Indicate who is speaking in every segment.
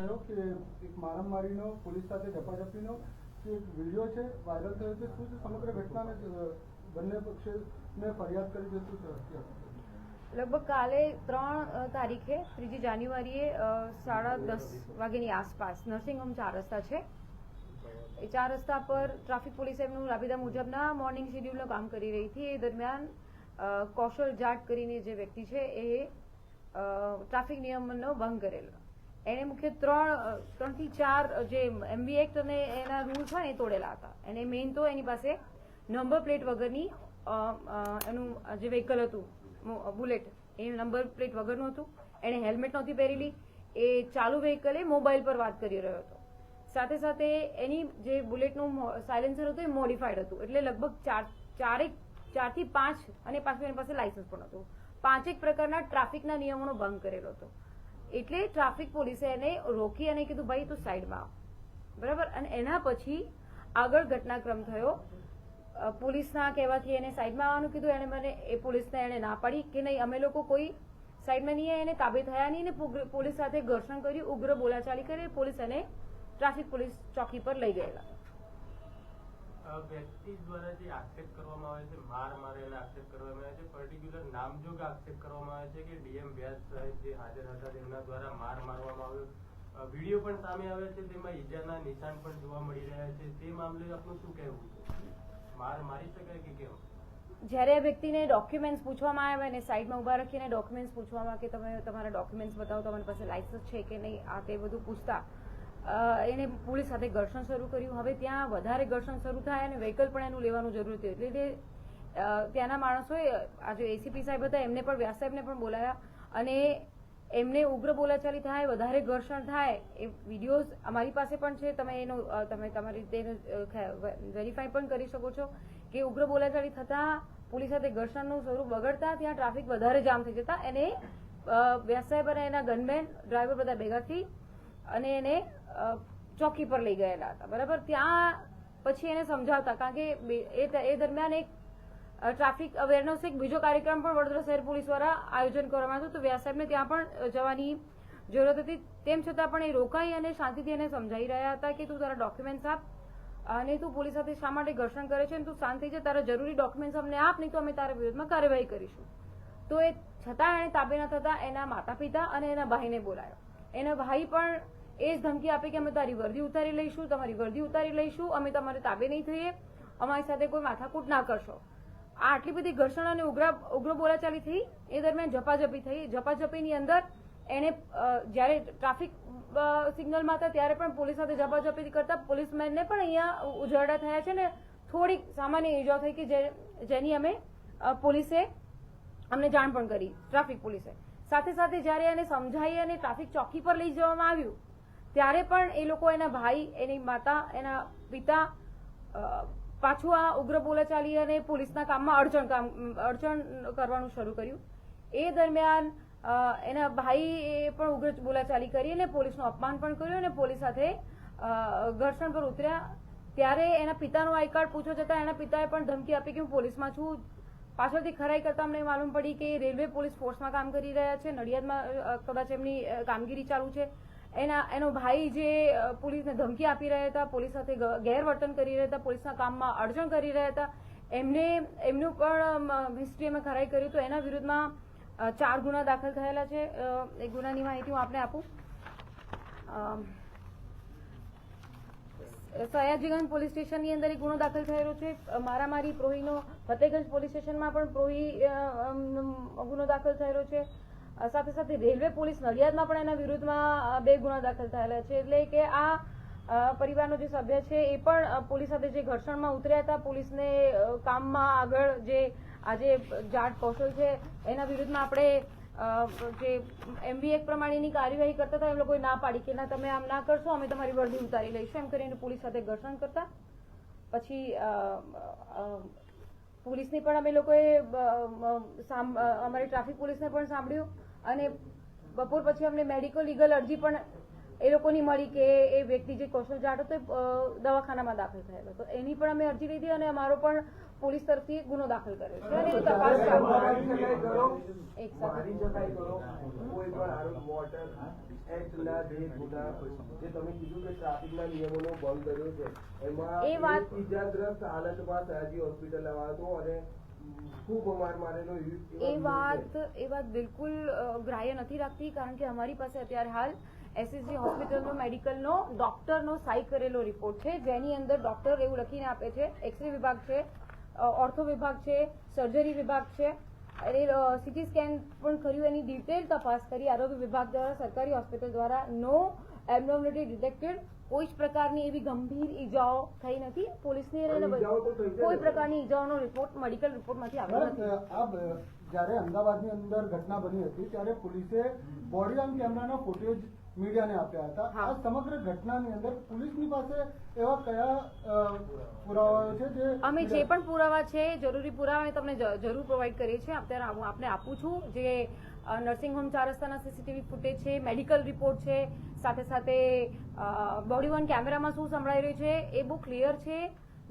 Speaker 1: થયો કે એક મારામારીનો, પોલીસ સાથે ઝપાઝપીનો જે વીડિયો છે, વાયરલ થયો છે, શું સમગ્ર ઘટનાને બંને પક્ષને ફરિયાદ કરી છે, શું
Speaker 2: લગભગ કાલે ત્રણ તારીખે, ત્રીજી જાન્યુઆરીએ સાડા દસ વાગ્યાની આસપાસ નર્સિંગ હોમ ચાર રસ્તા છે. એ ચાર રસ્તા પર ટ્રાફિક પોલીસ એમનું રાબેતા મુજબના મોર્નિંગ શેડ્યુલનું કામ કરી રહી હતી. એ દરમિયાન કૌશલ જાટ કરીને જે વ્યક્તિ છે, એ ટ્રાફિક નિયમનો ભંગ કરેલો. એણે મુખ્ય ત્રણ ત્રણથી ચાર જે એમવી એક્ટ અને એના રૂલ્સ હોય એ તોડેલા હતા. એને મેઇન તો એની પાસે નંબર પ્લેટ વગરની એનું જે વ્હીકલ હતું બુલેટ એ નંબર પ્લેટ વગરનું હતું. એણે હેલ્મેટ નહોતી પહેરેલી. એ ચાલુ વ્હીકલે મોબાઈલ પર વાત કરી રહ્યો હતો. સાથે સાથે એની જે બુલેટનું સાયલેન્સર હતું, એ મોડિફાઈડ હતું. એટલે લગભગ ચાર, ચારેક, ચારથી પાંચ અને પાછું એની પાસે લાયસન્સ પણ હતું. પાંચેક પ્રકારના ટ્રાફિકના નિયમોનો ભંગ કરેલો હતો. એટલે ટ્રાફિક પોલીસે એને રોકી અને કીધું, ભાઈ, તું સાઈડમાં બરાબર? અને એના પછી આગળ ઘટનાક્રમ થયો. પોલીસના કહેવાથી એને સાઈડમાં આવવાનું કીધું. એને મને, એ પોલીસને એને ના પાડી કે નહીં, અમે લોકો કોઈ સાઈડમાં નહીં એને તાબે થયા નહીં. ને પોલીસ સાથે ઘર્ષણ કર્યું, ઉગ્ર બોલાચાલી કરી, પોલીસ એને ટ્રાફિક પોલીસ ચોકી પર લઈ ગયેલા.
Speaker 3: વ્યક્તિ દ્વારા જે આક્ષેપ કરવામાં આવે છે, માર મારેલા આક્ષેપ કરવામાં આવે છે પર્ટિક્યુલર નામજોગ આક્ષેપ કરવામાં આવે છે કે ડીએમ વ્યાસ સાહેબ જે હાજર હતા તેમના દ્વારા માર મારવામાં આવ્યો. વીડિયો પણ સામે આવે છે, તેમાં ઈજાના નિશાન પણ જોવા મળી રહ્યા છે. તે મામલે આપનું શું કહેવું છે? માર મારી શકાય કે કેમ?
Speaker 2: જ્યારે આ વ્યક્તિને ડોક્યુમેન્ટ્સ પૂછવામાં આવે અને સાઈડમાં ઊભા રાખીને ડોક્યુમેન્ટ્સ પૂછવામાં કે તમે તમારા ડોક્યુમેન્ટ્સ બતાવો તમારી પાસે લાયસન્સ છે કે નહીં, આ તે બધું પૂછતા એને પોલીસ સાથે ઘર્ષણ શરૂ કર્યું. હવે ત્યાં વધારે ઘર્ષણ શરૂ થાય અને વ્હીકલ પણ એનું લેવાનું જરૂરી થયું એટલે ત્યાંના માણસોએ, આ જે એસીપી સાહેબ હતા, એમને પણ, વ્યાસ સાહેબને પણ બોલાયા અને એમને ઉગ્ર બોલાચાલી થાય, વધારે ઘર્ષણ થાય. એ વિડીયોઝ અમારી પાસે પણ છે. તમે એનો તમે તમારી રીતે વેરીફાઈ પણ કરી શકો છો કે ઉગ્ર બોલાચાલી થતાં પોલીસ સાથે ઘર્ષણનું સ્વરૂપ બગડતા ત્યાં ટ્રાફિક વધારે જામ થઈ જતા. એને વ્યાસ સાહેબ અને એના ગનમેન ડ્રાઈવર બધા ભેગા થઈ અને એને ચોકી પર લઈ ગયેલા હતા. બરાબર? ત્યાં પછી એને સમજાવતા, કારણ કે એ દરમિયાન એક ટ્રાફિક અવેરનેસ, એક બીજો કાર્યક્રમ પણ વડોદરા શહેર પોલીસ દ્વારા આયોજન કરવામાં આવ્યું તો વ્યાસ સાહેબને ત્યાં પણ જવાની જરૂરત હતી. તેમ છતાં પણ એ રોકાઈ અને શાંતિથી એને સમજાવી રહ્યા હતા કે તું તારા ડોક્યુમેન્ટ્સ આપ, અને તું પોલીસ સાથે શા માટે ઘર્ષણ કરે છે તું શાંતિ છે તારા જરૂરી ડોક્યુમેન્ટ્સ અમને આપ, નહીં તો અમે તારા વિરોધમાં કાર્યવાહી કરીશું. તો એ છતાં એણે તાબે ન થતા એના માતા પિતા અને એના ભાઈને બોલાયો. એના ભાઈ પણ એ જ ધમકી આપી કે અમે તારી વર્દી ઉતારી લઈશું, તમારી વર્દી ઉતારી લઈશું, અમે તમારે તાબે નહીં થઈએ, અમારી સાથે કોઈ માથાકૂટ ના કરશો. આ આટલી બધી ઘર્ષણ અને ઉગ્ર ઉગ્ર બોલાચાલી થઈ, એ દરમિયાન ઝપાઝપી થઈ. ઝપાઝપીની અંદર એને જ્યારે ટ્રાફિક સિગ્નલમાં હતા ત્યારે પણ પોલીસ સાથે ઝપાઝપી કરતા પોલીસમેનને પણ અહીંયા ઉજરડા થયા છે ને થોડીક સામાન્ય ઇજાઓ થઈ કે જેની અમે પોલીસે અમને જાણ પણ કરી, ટ્રાફિક પોલીસે. સાથે સાથે જ્યારે એને સમજાઈ અને ટ્રાફિક ચોકી પર લઈ જવામાં આવ્યું ત્યારે પણ એ લોકો એના ભાઈ, એની માતા, એના પિતા પાછું આ ઉગ્ર બોલાચાલી અને પોલીસના કામમાં અડચણ કામ, અડચણ કરવાનું શરૂ કર્યું. એ દરમિયાન એના ભાઈએ પણ ઉગ્ર બોલાચાલી કરી અને પોલીસનું અપમાન પણ કર્યું અને પોલીસ સાથે ઘર્ષણ પર ઉતર્યા. ત્યારે એના પિતાનો આઈ કાર્ડ પૂછવા જતાં એના પિતાએ પણ ધમકી આપી કે હું પોલીસમાં છું. પાછળથી ખરાઈ કરતા અમને માલુમ પડી કે રેલવે પોલીસ ફોર્સમાં કામ કરી રહ્યા છે. નડિયાદમાં કદાચ એમની કામગીરી ચાલુ છે. એના, એનો ભાઈ જે પોલીસને ધમકી આપી રહ્યા હતા, પોલીસ સાથે ગેરવર્તન કરી રહ્યા હતા, પોલીસના કામમાં અડચણ કરી રહ્યા હતા, એમને, એમનું પણ હિસ્ટ્રી અમે ખરાઈ કર્યું તો એના વિરુદ્ધમાં ચાર ગુના દાખલ થયેલા છે. એ ગુનાની માહિતી હું આપને આપું. સયાજીગંજ પોલીસ સ્ટેશનની અંદર એક ગુનો દાખલ થયેલો છે. મારામારી, પ્રોહીનો, ફતેગંજ પોલીસ સ્ટેશનમાં પણ પ્રોહી ગુનો દાખલ થયેલો છે. સાથે સાથે રેલવે પોલીસ નડિયાદમાં પણ એના વિરુદ્ધમાં બે ગુના દાખલ થયેલા છે. એટલે કે આ પરિવારનો જે સભ્ય છે, એ પણ પોલીસ સાથે જે ઘર્ષણમાં ઉતર્યા હતા, પોલીસને કામમાં આગળ જે આજે જાટ કૌશલ છે, એના વિરુદ્ધમાં આપણે જે એમબી એક પ્રમાણેની કાર્યવાહી કરતા હતા એમ લોકોએ ના પાડી કે ના, તમે આમ ના કરશો, અમે તમારી વર્દી ઉતારી લઈશું, એમ કરીને પોલીસ સાથે ઘર્ષણ કરતા. પછી પોલીસની પણ અમે લોકોએ અમારી ટ્રાફિક પોલીસને પણ સાંભળ્યું. અને બપોર પછી અમને મેડિકલ લીગલ અરજી પણ એ લોકોની મળી કે એ વ્યક્તિ જે કૌશલ જાટો તો દવાખાનામાં દાખલ થયેલો. તો એની પણ અમે અરજી લીધી અને અમારો પણ પોલીસ તરફથી ગુનો દાખલ કર્યો છે. અને તપાસ એક સાથે. એ વાત-
Speaker 4: ઇજાગ્રસ્ત હાલતમાં સયાજી હોસ્પિટલ આવ્યો હતો અને
Speaker 2: એ વાત એ વાત બિલકુલ ગ્રાહ્ય નથી રાખતી કારણ કે અમારી પાસે અત્યારે હાલ એસએસજી હોસ્પિટલનો મેડિકલનો ડોક્ટરનો સાઈ કરેલો રિપોર્ટ છે જેની અંદર ડોક્ટર એવું લખીને આપે છે એક્સરે વિભાગ છે ઓર્થો વિભાગ છે સર્જરી વિભાગ છે. અને સીટી સ્કેન પણ કર્યું એની ડિટેલ તપાસ કરી આરોગ્ય વિભાગ દ્વારા સરકારી હોસ્પિટલ દ્વારા નો એબનોર્મલિટી ડિટેક્ટેડ કોઈ જ પ્રકારની એવી ગંભીર ઈજાઓ થઈ નથી. પોલીસની? કોઈ પ્રકારની ઈજાઓનો રિપોર્ટ મેડિકલ રિપોર્ટમાંથી આવ્યો. નથી
Speaker 1: જ્યારે અમદાવાદની અંદર ઘટના બની હતી ત્યારે પોલીસે બોડી ઓન કેમેરાના ફૂટેજ મીડિયાને આપ્યા હતા. આ સમગ્ર ઘટનાની અંદર પોલીસની પાસે એવા કયા પુરાવાઓ છે જે
Speaker 2: અમે જે પણ પુરાવા છે જરૂરી પુરાવા તમને જરૂર પ્રોવાઈડ કરીએ છીએ. અત્યારે હું આપને આપું છું જે નર્સિંગ હોમ ચાર રસ્તાના સીસીટીવી ફૂટેજ છે મેડિકલ રિપોર્ટ છે, સાથે સાથે બોડી વન કેમેરામાં શું સંભળાઈ રહ્યું છે એ બહુ ક્લિયર છે.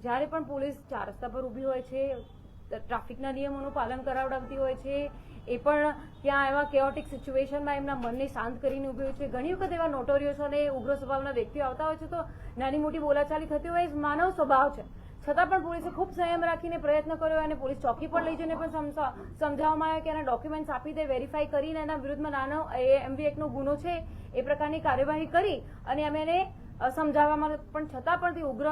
Speaker 2: જ્યારે પણ પોલીસ ચાર રસ્તા પર ઊભી હોય છે ટ્રાફિકના નિયમોનું પાલન કરાવડાવતી હોય છે, એ પણ ત્યાં એવા કેઓટિક સિચ્યુએશનમાં એમના મનને શાંત કરીને ઊભી હોય છે. ઘણી વખત એવા નોટોરિયસ અને ઉગ્ર સ્વભાવના વ્યક્તિઓ આવતા હોય છે તો નાની મોટી બોલાચાલી થતી હોય એ માનવ સ્વભાવ છે. છતાં પણ પોલીસે ખૂબ સંયમ રાખીને પ્રયત્ન કર્યો અને પોલીસ ચોકી પર લઈ જઈને પણ સમજાવવામાં આવ્યો કે એના ડોક્યુમેન્ટ્સ આપી દે વેરીફાઈ કરીને એના વિરુદ્ધમાં નાનો એમવી એકનો ગુનો છે, એ પ્રકારની કાર્યવાહી કરી અને અમે એને સમજાવવામાં પણ છતાં પણ તે ઉગ્ર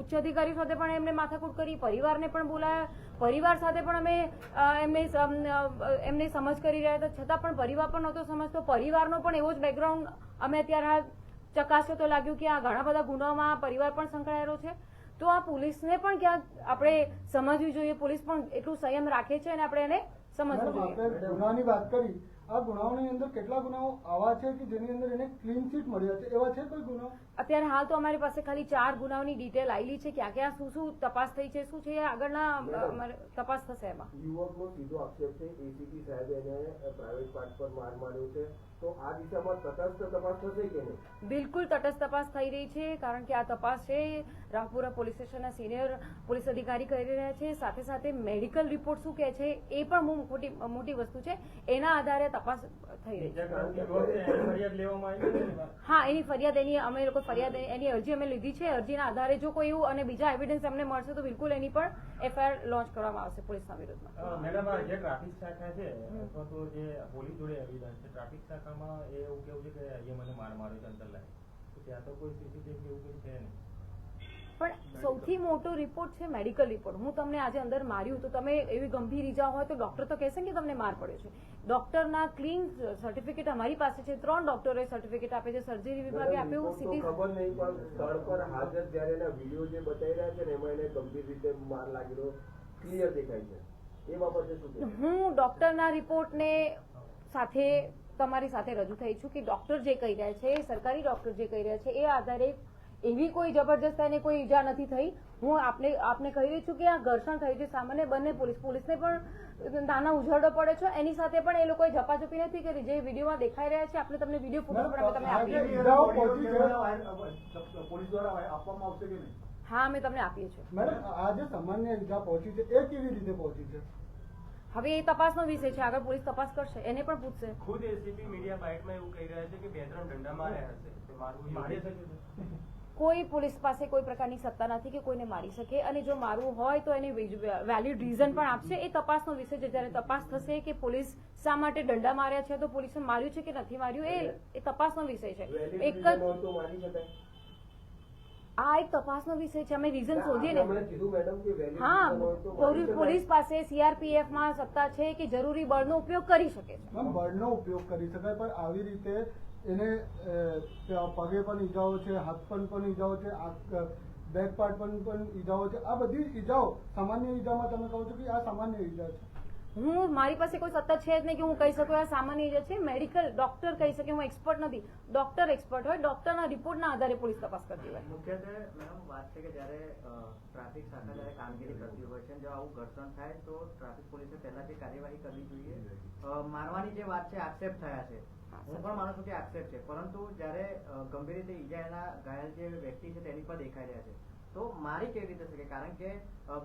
Speaker 2: ઉચ્ચ અધિકારી સાથે પણ એમને માથાકૂટ કરી, પરિવારને પણ બોલાયા. પરિવાર સાથે પણ અમે એમને એમને સમજ કરી રહ્યા હતા. છતાં પણ પરિવાર પણ નહોતો સમજતો. પરિવારનો પણ એવો જ બેકગ્રાઉન્ડ અમે અત્યારે ચકાસ્યો તો લાગ્યું કે આ ઘણા બધા ગુનામાં પરિવાર પણ સંકળાયેલો છે. તો આ પોલીસને પણ ક્યાંક આપણે સમજવી જોઈએ. પોલીસ પણ એટલું સંયમ રાખે છે અને આપણે એને સમજવું જોઈએ.
Speaker 1: ગુનાની વાત કરી. આ ગુનાઓની અંદર કેટલા ગુનાઓ આવા છે કે જેની અંદર એને ક્લીન ચીટ મળ્યા છે? એવા છે કોઈ ગુનાઓ?
Speaker 2: અત્યારે હાલ તો અમારી પાસે ખાલી ચાર ગુનાઓની ડિટેલ આવેલી છે. ક્યાં ક્યાં શું શું તપાસ થઈ છે શું છે આગળના તપાસ થશે એમાં.
Speaker 4: યુવકનો સીધો આક્ષેપ છે. એસીપી સાહેબે એને પ્રાઇવેટ પાર્ટ પર માર માર્યો છે. તો આ દિશામાં તટસ્થ તપાસ થશે કે નહીં?
Speaker 2: બિલકુલ તટસ્થ તપાસ થઈ રહી છે કારણ કે આ તપાસ છે રાવપુરા પોલીસ સ્ટેશનના સિનિયર પોલીસ અધિકારી કરી રહ્યા છે સાથે સાથે મેડિકલ રિપોર્ટ શું કહે છે એ પણ મોટી મોટી વસ્તુ છે એના આધારે તપાસ થઈ રહી છે. હા એની ફરિયાદ એની અમે લોકો ફરિયાદ એની અરજી અમે લીધી છે અરજીના આધારે જો કોઈ એવું અને બીજા એવિડન્સ અમને મળશે તો બિલકુલ એની પણ એફઆઈઆર લોન્ચ કરવામાં આવશે પોલીસના વિરુદ્ધમાં.
Speaker 3: મેડમ જે ટ્રાફિક શાખા છે અથવા તો જે પોલીસ જોડે એવિડન્સ છે ટ્રાફિક એ એવું કેવું છે કે અહીંયા મને માર માર્યો છે અંતર લાગે તો ત્યાં તો કોઈ સીસીટીવી એવું કંઈ છે નહીં.
Speaker 2: પણ સૌથી મોટો રિપોર્ટ છે મેડિકલ રિપોર્ટ હું તમને આજે અંદર માર્યું તો તમે એવી ગંભીર ઈજા હોય તો ડોક્ટર તો કહેશે કે તમને માર પડ્યો છે. ડોક્ટરના ક્લીન સર્ટિફિકેટ અમારી પાસે છે. ત્રણ ડોક્ટરે સર્ટિફિકેટ આપે છે. સર્જરી વિભાગે આપ્યું
Speaker 4: સિટી
Speaker 2: સીટી
Speaker 4: ખબર નહીં પણ સ્થળ પર હાજર જ્યારે એના વીડિયો જે બતાવી રહ્યા છે ને એમાં એને ગંભીર રીતે માર લાગેલો ક્લિયર દેખાય છે. એ બાબતે શું
Speaker 2: હું ડોક્ટરના રિપોર્ટને સાથે તમારી સાથે રજૂ થઈ છું કે ડોક્ટર જે કહી રહ્યા છે સરકારી ડોક્ટર જે કહી રહ્યા છે એ આધારે એવી કોઈ જબરજસ્ત એને કોઈ ઈજા નથી થઈ હું આપને આપને કહી રહી છું કે આ ઘર્ષણ થયું છે સામાન્ય બંને પોલીસ પોલીસને પણ નાના ઉઝરડો પડે છે એની સાથે પણ એ લોકોએ ઝપાઝપી નથી કરી જે વિડીયોમાં દેખાઈ રહ્યા છે આપણે તમને વીડિયો ફોટો પણ તમે તમને
Speaker 1: આ
Speaker 2: આપીએ
Speaker 1: જે
Speaker 2: છીએ.
Speaker 1: ઈજાઓ પહોંચી છે
Speaker 5: પોલીસ દ્વારા આપવામાં આવશે કે નહીં
Speaker 2: હા અમે તમને આપીએ છીએ
Speaker 1: મેડમ આ સામાન્ય ઈજા પહોંચી છે એ કેવી રીતે પહોંચી છે
Speaker 2: હવે એ તપાસનો વિષય છે આગળ પોલીસ તપાસ કરશે. એને પણ પૂછશે.
Speaker 3: ખુદ એસીપી મીડિયા બાઇટમાં એવું કહી રહ્યા છે કે બે ત્રણ ડંડા માર્યા હશે?
Speaker 2: કોઈ પોલીસ પાસે કોઈ પ્રકારની સત્તા નથી કે કોઈને મારી શકે. અને જો મારવું હોય તો એને વેલિડ રીઝન પણ આપશે. એ તપાસનો વિષય છે. જ્યારે તપાસ થશે કે પોલીસ શા માટે દંડા માર્યા છે તો પોલીસે માર્યું છે કે નથી માર્યું એ એ તપાસનો વિષય છે. એક જ આ એક તપાસનો વિષય છે. અમે રીઝન શોધીએ ને.
Speaker 4: હમણાં કીધું મેડમ કે
Speaker 2: હા પોલીસ પાસે સીઆરપીએફમાં સત્તા છે કે જરૂરી બળનો ઉપયોગ કરી શકે છે.
Speaker 1: બળનો ઉપયોગ કરી શકાય પણ આવી રીતે એને પગે પણ ઈજાઓ છે હાથ પણ પણ ઈજાઓ છે બેક પાર્ટ પણ પણ ઈજાઓ છે. આ બધી ઈજાઓ સામાન્ય ઈજામાં તમે કહો છો કે આ સામાન્ય ઈજા છે?
Speaker 2: હું મારી પાસે કોઈ સત્તા છે જ નહીં કે હું કહી શકું આ સામાન્ય જે છે મેડિકલ ડોક્ટર કહી શકે હું એક્સપર્ટ નથી. ડોક્ટર એક્સપર્ટ હોય ડોક્ટરના રિપોર્ટના આધારે પોલીસ તપાસ કરતી હોય.
Speaker 6: મુખ્યત્વે મેડમ વાત છે કે જ્યારે ટ્રાફિક શાખા જ્યારે કામગીરી કરતી હોય છે જો આવું ઘર્ષણ થાય તો ટ્રાફિક પોલીસે પહેલા જે કાર્યવાહી કરવી જોઈએ. મારવાની જે વાત છે આક્ષેપ થયા છે. હું પણ માનું છું કે આક્ષેપ છે. પરંતુ જ્યારે ગંભીર રીતે ઈજા એના ઘાયલ જે વ્યક્તિ છે તેની પર દેખાઈ રહ્યા છે. તો મારી કેવી રીતે શકે? કારણ કે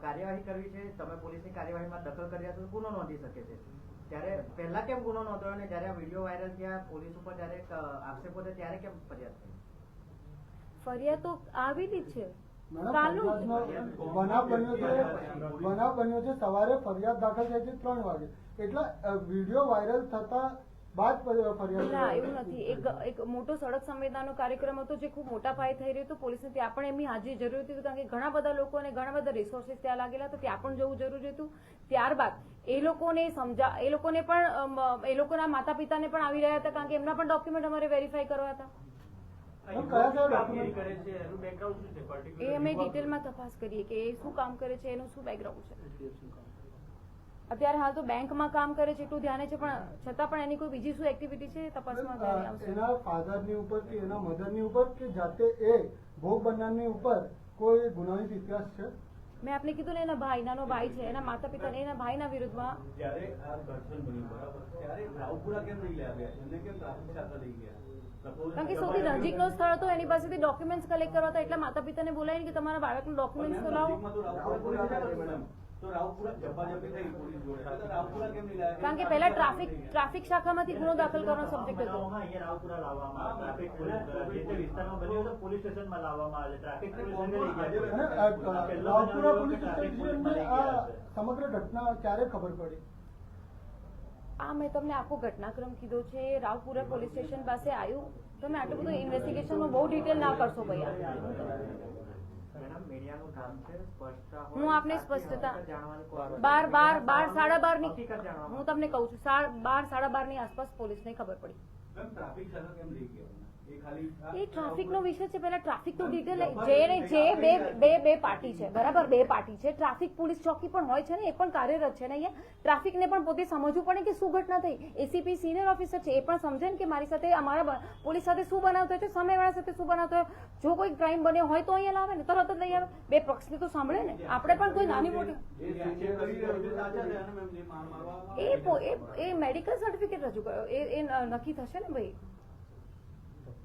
Speaker 6: કાર્યવાહી કરવી છે તમે પોલીસની કાર્યવાહીમાં દખલ કરી રહ્યા છો તો ગુનો નોંધી શકે છે. ત્યારે પહેલા કેમ ગુનો નોંધ્યો અને જ્યારે આ વીડિયો વાયરલ થયા પોલીસ ઉપર જ્યારે આક્ષેપો થયા ત્યારે કેમ ફરિયાદ થઈ?
Speaker 2: ફરિયાદ તો આવેલી જ છે.
Speaker 1: બનાવ બન્યો છે બનાવ બન્યો છે સવારે ફરિયાદ દાખલ થઈ છે ત્રણ વાગે. એટલે વીડિયો વાયરલ થતા બાદ
Speaker 2: ના એવું નથી. એક એક મોટો સડક સંવેદનાનો કાર્યક્રમ હતો જે ખૂબ મોટા પાયે થઈ રહ્યો હતો. પોલીસને ત્યાં પણ એમની હાજરી જરૂરી હતી. કારણ કે ઘણા બધા લોકો અને ઘણા બધા રિસોર્સિસ ત્યાં લાગેલા હતા. ત્યાં પણ જવું જરૂરી હતું. ત્યારબાદ એ લોકોને સમજા એ લોકોને પણ એ લોકોના માતા પિતાને પણ આવી રહ્યા હતા. કારણ કે એમના પણ ડોક્યુમેન્ટ અમારે વેરીફાઈ કરવા હતા. એ અમે ડિટેલમાં તપાસ કરીએ કે એ શું કામ કરે છે એનું શું બેકગ્રાઉન્ડ છે? અત્યારે હાલ તો બેંકમાં કામ કરે છે એટલું ધ્યાને છે પણ છતાં પણ એની કોઈ બીજી શું એક્ટિવિટી છે તપાસમાં
Speaker 1: એના ફાધરની ઉપર કે એના મધરની ઉપર કે જાતે એ ભોગ બનનારની ઉપર કોઈ ગુનાહિત ઇતિહાસ છે?
Speaker 2: મેં આપને કીધું ને એના ભાઈ નાનો ભાઈ છે એના માતા પિતા એના ભાઈના વિરુદ્ધમાં
Speaker 5: જ્યારે આ ઘર્ષણ બન્યું બરાબર? ત્યારે રાવપુરા કેમ નહીં લઈ આવ્યા? એમને કેમ ટ્રાફિક શાખા લઈ ગયા?
Speaker 2: કારણ કે સૌથી નજીકનો સ્થળ હતો એની પાસેથી ડોક્યુમેન્ટ્સ કલેક્ટ કરવા હતા એટલે માતા પિતાને બોલાવીને કે તમારા બાળકનું ડોક્યુમેન્ટ્સ તો લાવો કારણ કે પહેલા ટ્રાફિક ટ્રાફિક શાખામાંથી ગુનો દાખલ કરવાનો સબ્જેક્ટ હતો.
Speaker 7: રાવપુરા લાવવામાં ટ્રાફિક પોલીસ વિસ્તારમાં બન્યું સ્ટેશનમાં લાવવામાં આવે ટ્રાફિક
Speaker 1: રાવપુરા પોલીસ સ્ટેશનને આ સમગ્ર ઘટના ક્યારે ખબર પડી?
Speaker 2: આ મેં તમને આખો ઘટનાક્રમ કીધો છે રાવપુરા પોલીસ સ્ટેશન પાસે આવ્યું. તમે આટલું બધું ઇન્વેસ્ટિગેશનમાં બહુ ડિટેલ ના કરશો ભૈયા. હું આપને સ્પષ્ટતા બાર બાર બાર સાડા
Speaker 6: બારની
Speaker 2: હું તમને કહું છું સા- બાર સાડા બારની આસપાસ પોલીસને ખબર પડી.
Speaker 5: ટ્રાફિક કેમ લઈ ગયા એ
Speaker 2: ટ્રાફિકનો વિષય છે પેલા ટ્રાફિકનું ડિટેલ જે જે બે બે બે પાર્ટી છે બરાબર બે પાર્ટી છે. ટ્રાફિક પોલીસ ચોકી પણ હોય છે ને એ પણ કાર્યરત છે ને અહીંયા. ટ્રાફિક ને પણ પોતે સમજવું પડે કે શું ઘટના થઈ. એસીપી સિનિયર ઓફિસર છે એ પણ સમજે ને કે મારી સાથે અમારા પોલીસ સાથે શું બનાવતો છે સામેવાળા સાથે શું બનાવતો હોય જો કોઈ ક્રાઇમ બન્યો હોય તો અહીંયા લાવે ને તરત જ લઈ આવે. બે પક્ષને તો સાંભળે ને. આપણે પણ કોઈ નાની મોટી
Speaker 5: એ
Speaker 2: મેડિકલ સર્ટિફિકેટ રજૂ કર્યો. એ નક્કી થશે ને ભાઈ?